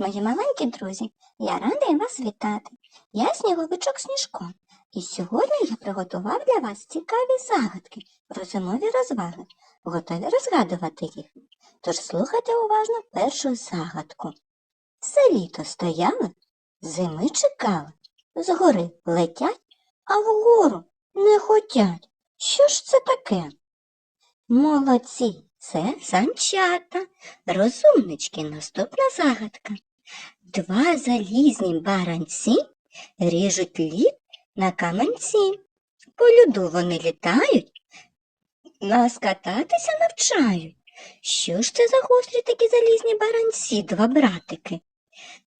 мої маленькі друзі, я радий вас вітати. Я сніговичок Сніжко, і сьогодні я приготував для вас цікаві загадки про зимові розваги. Готові розгадувати їх? Тож слухайте уважно першу загадку. Все літо стояли, зими чекали, згори летять, а вгору не хотять. Що ж це таке? Молодці, це санчата. Розумнички, наступна загадка. Два залізні баранці ріжуть лід на каменці. По льоду вони літають, нас кататися навчають. Що ж це за гострі такі залізні баранці, два братики?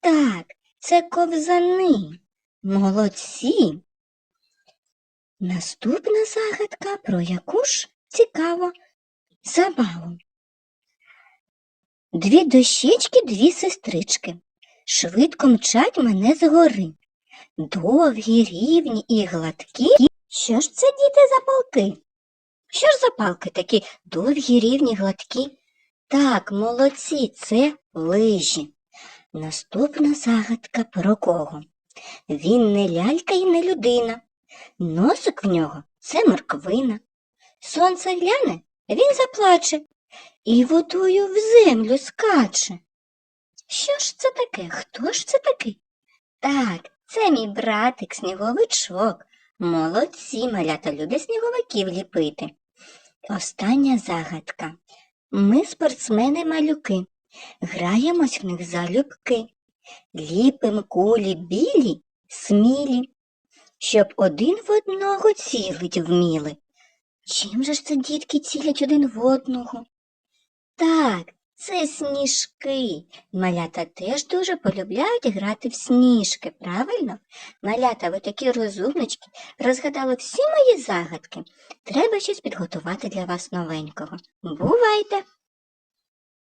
Так, це ковзани. Молодці. Наступна загадка про яку ж цікаво забаву. Дві дощечки, дві сестрички. Швидко мчать мене згори. Довгі, рівні і гладкі. Що ж це, діти, за палки? Що ж за палки такі довгі, рівні, гладкі? Так, молодці, це лижі. Наступна загадка про кого? Він не лялька і не людина. Носик в нього це морквина. Сонце гляне, він заплаче і водою в землю скаче. Що ж це таке? Хто ж це такий? Так, це мій братик сніговичок. Молодці, малята любить сніговиків ліпити. Остання загадка. Ми спортсмени малюки, граємось в них залюбки, ліпим кулі білі, смілі, щоб один в одного цілить вміли. Чим же ж це дітки цілять один в одного? Так, це сніжки. Малята теж дуже полюбляють грати в сніжки, правильно? Малята, ви такі розумнички, розгадали всі мої загадки. Треба щось підготувати для вас новенького. Бувайте!